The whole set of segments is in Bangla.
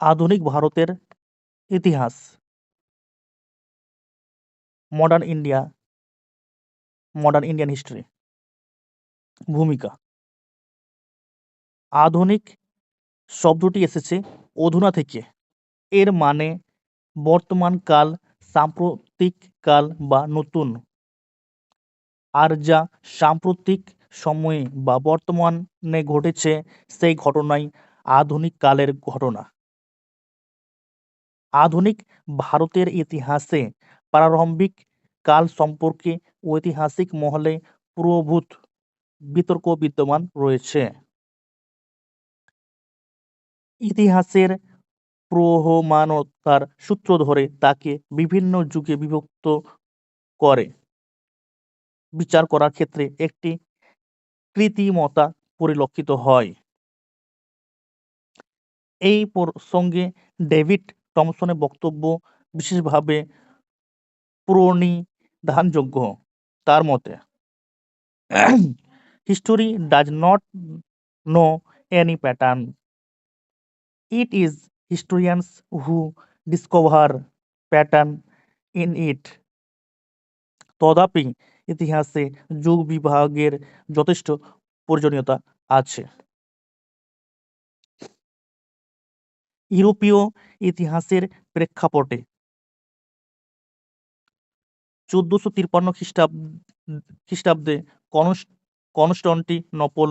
আধুনিক ভারতের ইতিহাস। Modern India modern Indian history ভূমিকা। আধুনিক শব্দটি এসেছে অধুনা থেকে। এর মানে বর্তমান কাল, সাম্প্রতিক কাল বা নতুন। আর যা সাম্প্রতিক সময়ে বা বর্তমানে ঘটেছে, সেই ঘটনাই আধুনিক কালের ঘটনা। আধুনিক ভারতের ইতিহাসে প্রারম্ভিক কাল সম্পর্কে ঐতিহাসিক মহলে প্রভূত বিতর্ক বিদ্যমান রয়েছে। ইতিহাসের প্রহমানতার সূত্র ধরে তাকে বিভিন্ন যুগে বিভক্ত করে। বিচার করার ক্ষেত্রে একটি কৃত্রিমতা পরিলক্ষিত হয়। এই প্রসঙ্গে ডেভিড টমসনের বক্তব্য বিশেষভাবে প্রণিধানযোগ্য তার মতে। History does not know any pattern it is historians who discover pattern in it তদাপি ইতিহাসে যুগ বিভাগের যথেষ্ট প্রয়োজনীয়তা আছে। ইউরোপীয় ইতিহাসের প্রেক্ষাপটে। চোদ্দশো তিপ্পান্ন খ্রিস্টাব্দ, খ্রিস্টাব্দে কনস্টান্টিনোপল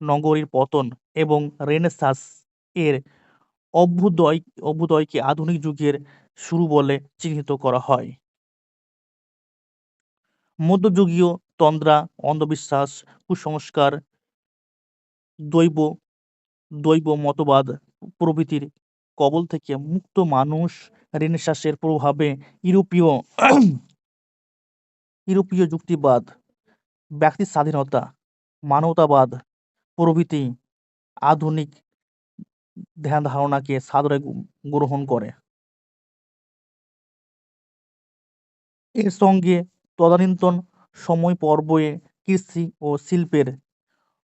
নগরীর পতন এবং রেনেসাঁস এর অভ্যুদয়, অভ্যুদয়কে আধুনিক যুগের শুরু বলে চিহ্নিত করা হয়। মধ্যযুগীয় তন্দ্রা, অন্ধবিশ্বাস, কুসংস্কার, দৈব দৈব মতবাদ প্রভৃতির কবল থেকে মুক্ত মানুষ রেনেসাঁসের প্রভাবে ইউরোপীয় ইউরোপীয় যুক্তিবাদ, ব্যক্তি স্বাধীনতা, মানবতাবাদ প্রভৃতি আধুনিক ধ্যান ধারণাকে সাদরে গ্রহণ করে। এর সঙ্গে তদানীন্তন সময় পর্বে কৃষি ও শিল্পের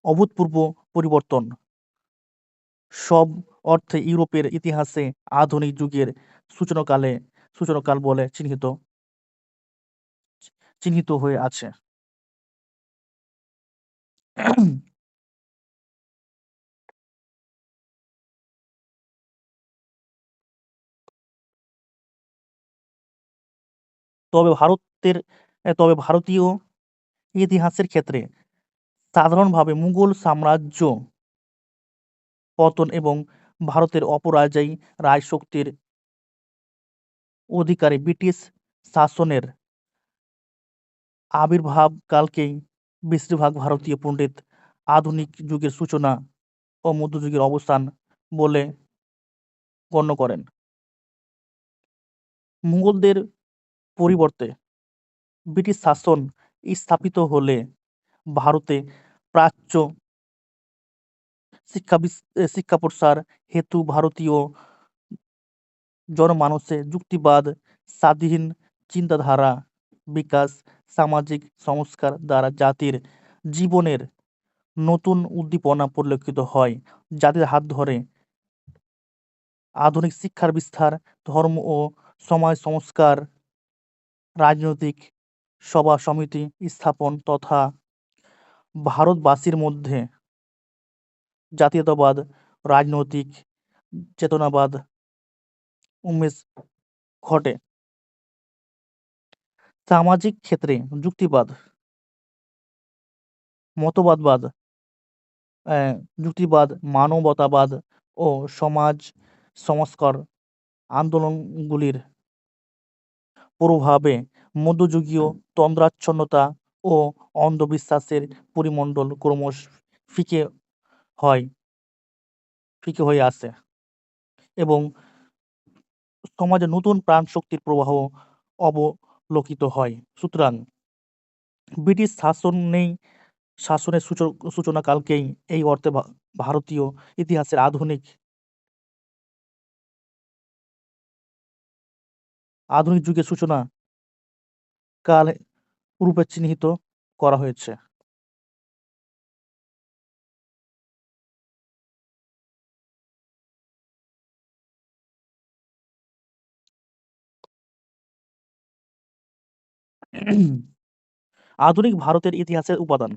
অভূতপূর্ব পরিবর্তন। সব অর্থে ইউরোপের ইতিহাসে আধুনিক যুগের সূচনাকালে, সূচনাকাল বলে চিহ্নিত চিহ্নিত হয়ে আছে। তবে ভারতের, তবে ভারতীয় ইতিহাসের ক্ষেত্রে সাধারণভাবে মুঘল সাম্রাজ্য পতন এবং ভারতের অপরাজয়ী রাজশক্তির অধিকারে ব্রিটিশ শাসনের আবির্ভাবকালকেই বেশিরভাগ ভারতীয় পণ্ডিত আধুনিক যুগের সূচনা ও মধ্যযুগের অবস্থান বলে গণ্য করেন। মুঘলদের পরিবর্তে ব্রিটিশ শাসন স্থাপিত হলে ভারতে প্রাচ্য শিক্ষা শিক্ষা প্রসার হেতু ভারতীয় জনমানসে যুক্তিবাদ, স্বাধীন চিন্তাধারা বিকাশ, সামাজিক সংস্কার দ্বারা জাতির জীবনের নতুন উদ্দীপনা পরিলক্ষিত হয়। জাতির হাত ধরে আধুনিক শিক্ষার বিস্তার, ধর্ম ও সমাজ সংস্কার, রাজনৈতিক সভা সমিতি স্থাপন তথা ভারতবাসীর মধ্যে জাতীয়তাবাদ, রাজনৈতিক চেতনাবাদ উন্মেষ ঘটে। সামাজিক ক্ষেত্রে যুক্তিবাদ, মতবাদবাদ যুক্তিবাদ, মানবতাবাদ ও সমাজ সংস্কার আন্দোলনগুলির প্রভাবে মধ্যযুগীয় তন্দ্রাচ্ছন্নতা ও অন্ধবিশ্বাসের পরিমণ্ডল ক্রমশ ফিকে হয় ফিকে হয়ে আসে এবং সমাজে নতুন প্রাণ শক্তির প্রবাহ অবলোকিত হয়। সুতরাং ব্রিটিশ শাসন নেই, শাসনের সূচনাকালকেই এই অর্থে ভারতীয় ইতিহাসের আধুনিক আধুনিক যুগের সূচনা কাল রূপে চিহ্নিত করা হয়েছে। আধুনিক ভারতের ইতিহাসের উপাদান।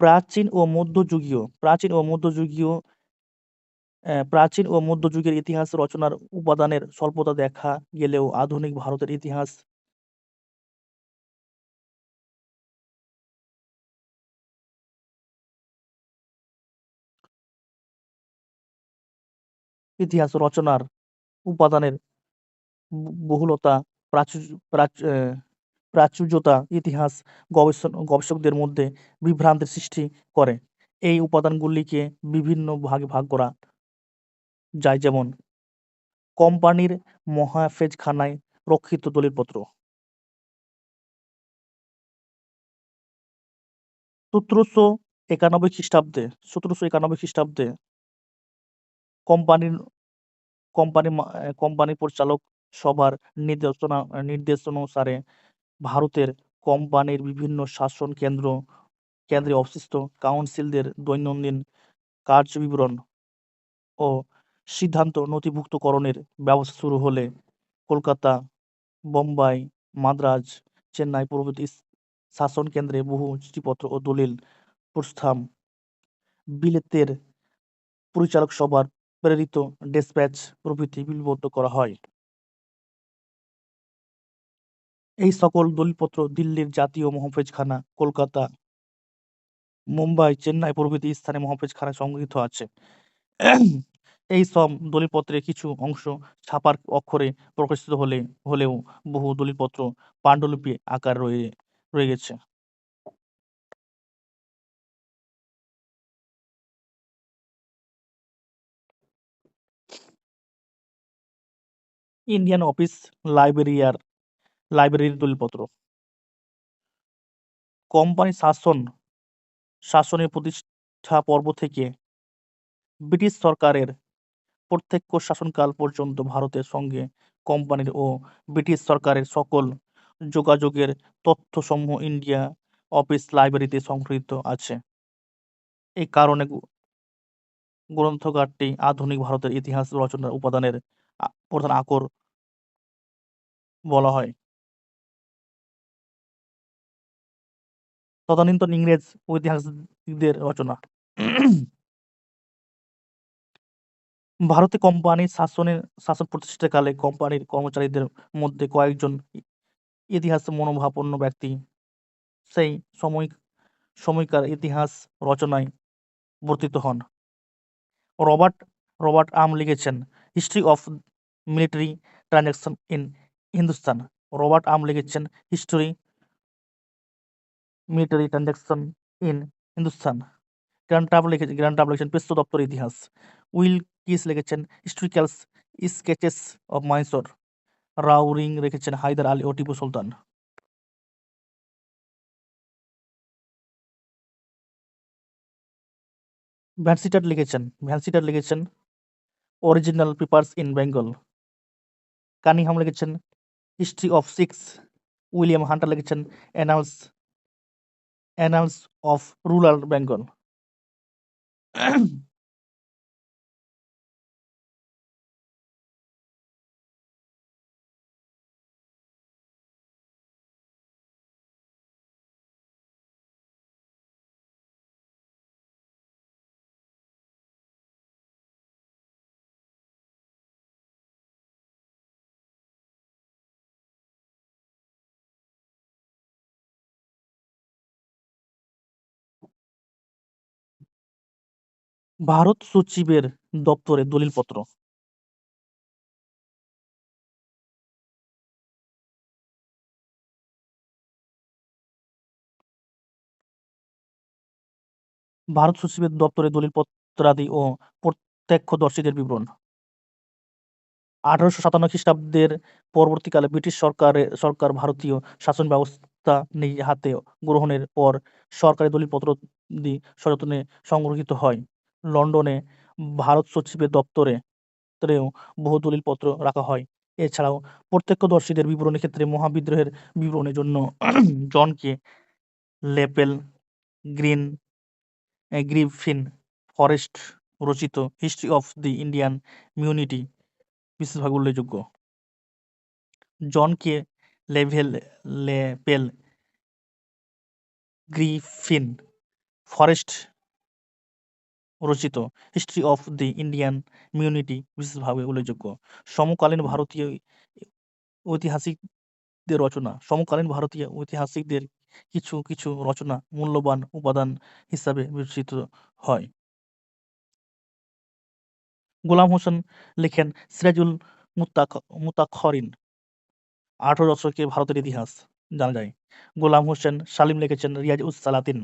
প্রাচীন ও মধ্যযুগীয়, প্রাচীন ও মধ্যযুগীয় প্রাচীন ও মধ্যযুগের ইতিহাস রচনার উপাদানের স্বল্পতা দেখা গেলেও আধুনিক ভারতের ইতিহাস ইতিহাস রচনার উপাদানের বহুলতা প্রাচুর্যতা, ইতিহাস গবেষকদের মধ্যে বিভ্রান্তির সৃষ্টি করে। এই উপাদানগুলিকে বিভিন্ন ভাগে ভাগ করা যায়, যেমন কোম্পানির মহাফেজখানায় রক্ষিত দলিলপত্র। সতেরোশো একানব্বই খ্রিস্টাব্দে, সতেরোশো একানব্বই খ্রিস্টাব্দে কোম্পানির, কোম্পানি কোম্পানি পরিচালক সভার নির্দেশনা নির্দেশানুসারে ভারতের কোম্পানির বিভিন্ন শাসন কেন্দ্র, কেন্দ্রে অবস্থিত কাউন্সিলদের দৈনন্দিন কার্যবিবরণ ও সিদ্ধান্ত নথিভুক্তকরণের ব্যবস্থা শুরু হলে কলকাতা, বোম্বাই, মাদ্রাজ, চেন্নাই প্রভৃতি শাসন কেন্দ্রে বহু চিঠিপত্র ও দলিল প্রস্থাম বিলেতের পরিচালক সভার প্রেরিত ডেসপ্যাচ প্রভৃতি বিলবদ্ধ করা হয়। এই সকল দলিলপত্র দিল্লির জাতীয় মহাফেজখানা, কলকাতা, মুম্বাই, চেন্নাই প্রভৃতি স্থানে মহাফেজখানায় সংগৃহীত আছে। এই সব দলিলপত্রের কিছু অংশ ছাপার অক্ষরে প্রকাশিত হলে, হলেও বহু দলিলপত্র পাণ্ডুলিপি আকার রয়ে রয়ে গেছে। ইন্ডিয়ান অফিস লাইব্রেরিয়ার লাইব্রেরির দলিলপত্র। কোম্পানি শাসন, শাসনের প্রতিষ্ঠা পর্ব থেকে ব্রিটিশ সরকারের প্রত্যক্ষ শাসনকাল পর্যন্ত ভারতের সঙ্গে কোম্পানির ও ব্রিটিশ সরকারের সকল যোগাযোগের তথ্যসমূহ ইন্ডিয়া অফিস লাইব্রেরিতে সংগৃহীত আছে। এই কারণে গ্রন্থগারটি আধুনিক ভারতের ইতিহাস রচনার উপাদানের প্রধান আকর বলা হয়। তদানীন্তন ইংরেজ ঐতিহাসিকদের রচনা। ভারতে কোম্পানির শাসনের, শাসন প্রতিষ্ঠাকালে কোম্পানির কর্মচারীদের মধ্যে কয়েকজন ইতিহাস মনোভাবাপন্ন ব্যক্তি। সেই সময়িক সময়কার ইতিহাস রচনায় বর্তিত হন। রবার্ট রবার্ট আম লিখেছেন, history of military transaction in Hindustan. Robert Orme লিখেছেন, history military transaction in Hindustan grand Duff লিখেছেন গ্র্যান্ড ট্রাভ লিখেছেন পেস্ত দপ্তর ইতিহাস উইল কিস লিখেছেন historical sketches of Mysore Bowring রেখেছেন হায়দার আলী ও টিপু সুলতান। ভ্যানসিটার লিখেছেন ভ্যানসিটার লিখেছেন original papers in Bengal Cunningham লিখেছেন history of Sikhs William Hunter লিখেছেন annals annals of rural Bengal Bharat সচিবের দপ্তরে দলিলপত্র। ভারত সচিবের দপ্তরে দলিলপত্রাদি ও প্রত্যক্ষদর্শীদের বিবরণ। আঠারোশো সাতান্ন খ্রিস্টাব্দের পরবর্তীকালে ব্রিটিশ সরকারের সরকার ভারতীয় শাসন ব্যবস্থা নিজ হাতে গ্রহণের পর সরকারি দলিলপত্র সযত্নে সংরক্ষিত হয়। লন্ডনে ভারত সচিবের দপ্তরে দপ্তরেও বহু দলিলপত্র রাখা হয়। এছাড়াও প্রত্যক্ষদর্শীদের বিবরণের ক্ষেত্রে মহাবিদ্রোহের বিবরণের জন্য John Kaye Lepel, green Griffin, Forrest রচিত history of the Indian mutiny বিশেষভাবে উল্লেখযোগ্য। John Kaye level, Lepel, Griffin, Forrest রচিত history of the Indian mutiny বিশেষভাবে উল্লেখযোগ্য। সমকালীন ভারতীয় ঐতিহাসিকদের রচনা, সমকালীন ভারতীয় ঐতিহাসিকদের কিছু কিছু রচনা মূল্যবান উপাদান হিসাবে বিবেচিত হয়। গোলাম হোসেন লেখেন সিরাজুল মুতাক্ষরিন আঠারো দশকে ভারতের ইতিহাস, জানা যায়। গোলাম হোসেন সালিম লিখেছেন রিয়াজ উস সালাতিন,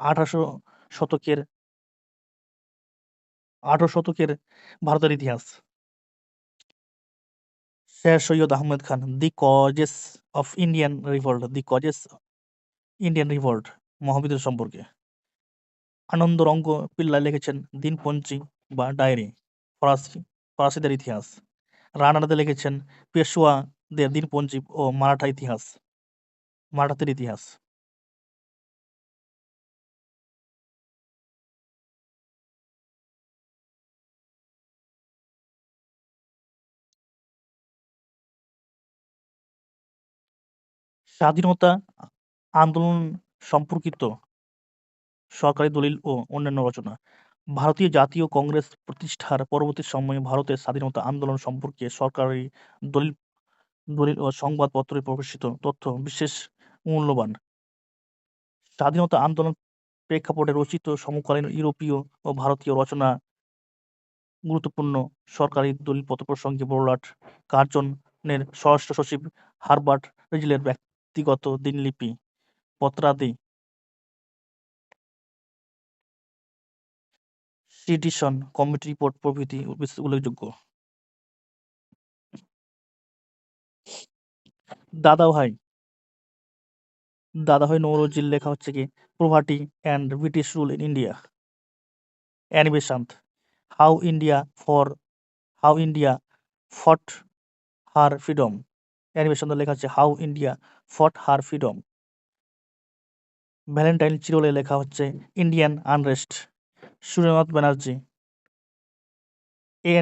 আঠারোশো শতকের আঠারো শতকের ভারতের ইতিহাস। Sir Syed Ahmed Khan, the causes of Indian revolt, the causes Indian revolt, মহাবিদ্রোহ সম্পর্কে। আনন্দরঙ্গ পিল্লাই লিখেছেন দিনপঞ্চি বা ডায়েরি, ফরাসি, ফরাসিদের ইতিহাস। রানারাতে লিখেছেন পেশোয়াদের দিনপঞ্জি ও মারাঠা ইতিহাস, মারাঠাদের ইতিহাস। স্বাধীনতা, আন্দোলন সম্পর্কিত সরকারি দলিল ও অন্যান্য রচনা। ভারতীয় জাতীয় কংগ্রেস প্রতিষ্ঠার পরবর্তী সময়ে ভারতের স্বাধীনতা আন্দোলন সম্পর্কে সরকারি দলিল দলিল ও সংবাদপত্রে প্রকাশিত তথ্য বিশেষ মূল্যবান। স্বাধীনতা আন্দোলন প্রেক্ষাপটে রচিত সমকালীন ইউরোপীয় ও ভারতীয় রচনা গুরুত্বপূর্ণ সরকারি দলিল দলিলপত্র প্রসঙ্গে বড়লাট কার্জনের স্বরাষ্ট্র সচিব হারবার্ট রিজলের ব্যক্তিগত দিনলিপি, পত্রাদি। সিডিশন কমিটি রিপোর্ট প্রভৃতি উল্লেখযোগ্য। দাদাভাই। দাদাভাই নৌরজির লেখা হচ্ছে কি? Poverty and British rule in India Annie Besant how India for how India fought her freedom animation লেখা হচ্ছে how India fought her freedom. Valentine Chirol লেখা হচ্ছে Indian unrest. Surendranath Banerjee, a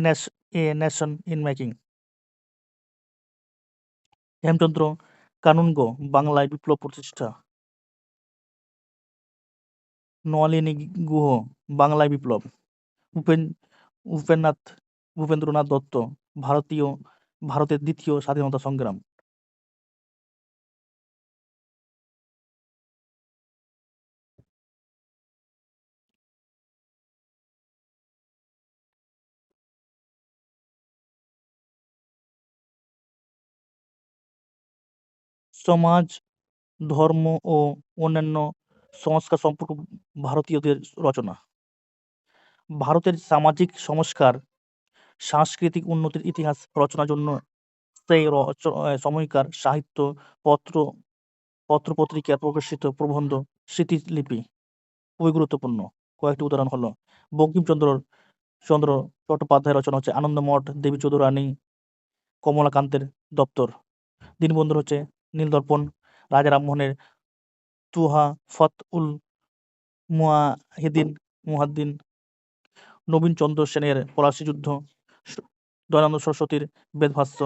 a nation in making. Hemchandra Kanungo, বাংলায় বিপ্লব প্রতিষ্ঠা। নলিনী গুহ, বাংলায় বিপ্লব। উপেন উপেন্দ্রনাথ ভূপেন্দ্রনাথ দত্ত, ভারতীয় ভারতের দ্বিতীয় স্বাধীনতা সংগ্রাম। সমাজ, ধর্ম ও অন্যান্য সংস্কার সম্পর্ক ভারতীয়দের রচনা। ভারতের সামাজিক সংস্কার সাংস্কৃতিক উন্নতির ইতিহাস রচনার জন্য সেই সময়কার সাহিত্য পত্র পত্র-পত্রিকায় প্রকাশিত প্রবন্ধ, স্মৃতিলিপি খুবই গুরুত্বপূর্ণ। কয়েকটি উদাহরণ হলো, বঙ্কিমচন্দ্র, চন্দ্র চট্টোপাধ্যায়ের রচনা হচ্ছে আনন্দমঠ, দেবী চৌধুরানী, কমলাকান্তের দপ্তর। দীনবন্ধুর হচ্ছে নীলদর্পণ, রাজা রামমোহনের তুহা, ফত উল মুয়াহিদিন মুহাদ্দিন, নবীনচন্দ্র সেনের পলাশী যুদ্ধ। দয়ানন্দ সরস্বতীর বেদভাষ্য।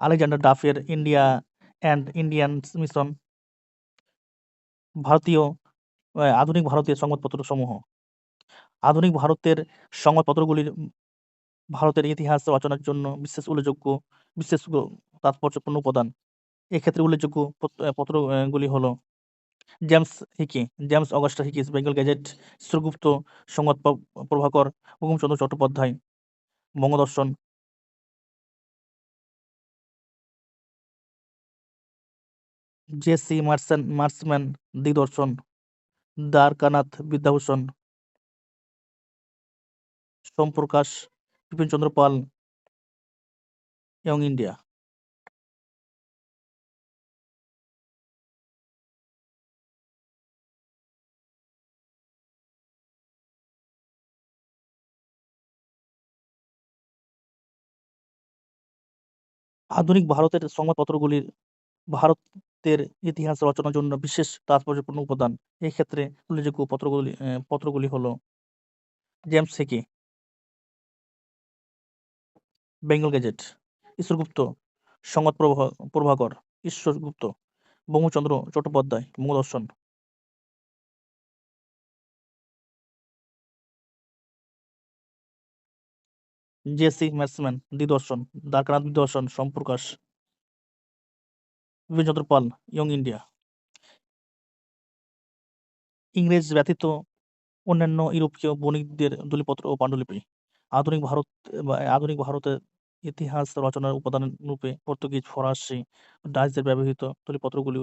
আলেকজান্ডার ডাফের ইন্ডিয়া অ্যান্ড ইন্ডিয়ান মিশন ভারতীয় আধুনিক ভারতীয় সংবাদপত্র সমূহ আধুনিক ভারতের সংবাদপত্রগুলির ভারতের ইতিহাস রচনার জন্য বিশেষ উল্লেখযোগ্য, বিশেষ তাৎপর্যপূর্ণ উপাদান। এক্ষেত্রে উল্লেখযোগ্য পত্রগুলি হলো James Hicky James Augusta Hicky's Bengal gazette Ishwargupta Sambad Prabhakar Hukumchandra Chattopadhyay Bangadarshan J C. Marshman Marshman Digdarshan, Dwarakanath Vidyabhushan, Somprakash, Bipinchandra Pal. Young India. আধুনিক ভারতের সংবাদপত্রগুলির ভারতের ইতিহাস রচনার জন্য বিশেষ তাৎপর্যপূর্ণ উপাদান। এই ক্ষেত্রে উল্লেখযোগ্য পত্রগুলি পত্রগুলি হলো James Hicky Bengal gazette Ishwargupta, Sambad Prabha, Prabhakar, Ishwargupta, Bangachandra Chattopadhyay Bangadarshan J C Marshman Digdarshan Dwarakanath Digdarshan Somprakash. Bipinchandra Pal, young India. ইংরেজ ব্যতীত অন্যান্য ইউরোপীয় বণিকদের দলিপত্র ও পাণ্ডুলিপি। আধুনিক ভারত আধুনিক ভারতের ইতিহাস রচনার উপাদান রূপে পর্তুগিজ, ফরাসি, ডাচদের ব্যবহৃত দলিপত্রগুলি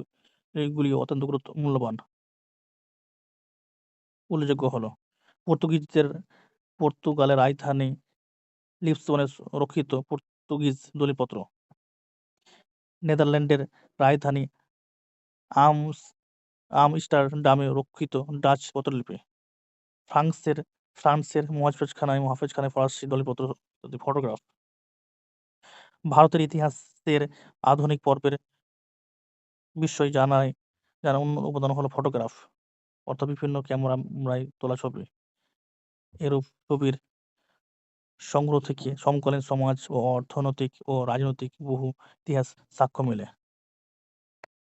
এইগুলি অত্যন্ত গুরুত্ব, মূল্যবান। উল্লেখযোগ্য হলো, পর্তুগিজদের পর্তুগালের রাজধানী লিসবনে রক্ষিত পর্তুগিজ দলিপত্র নেদারল্যান্ডের রাজধানী আমস আমস্টারডামে রক্ষিত ডাচ পত্রলিপি। ফ্রান্সের ফ্রান্সের মহাজফেজখানায় মহাফেজখানায় ফরাসি দলিপত্র ফটোগ্রাফ। ভারতের ইতিহাসের আধুনিক পর্বের বিষয় জানায় জানার অন্য উপাদান হলো ফটোগ্রাফ। অর্থাৎ বিভিন্ন ক্যামেরায় তোলা ছবি। এরূপ ছবির সংগ্রহ থেকে সমকালীন সমাজ ও অর্থনৈতিক ও রাজনৈতিক বহু ইতিহাস সাক্ষ্য মেলে।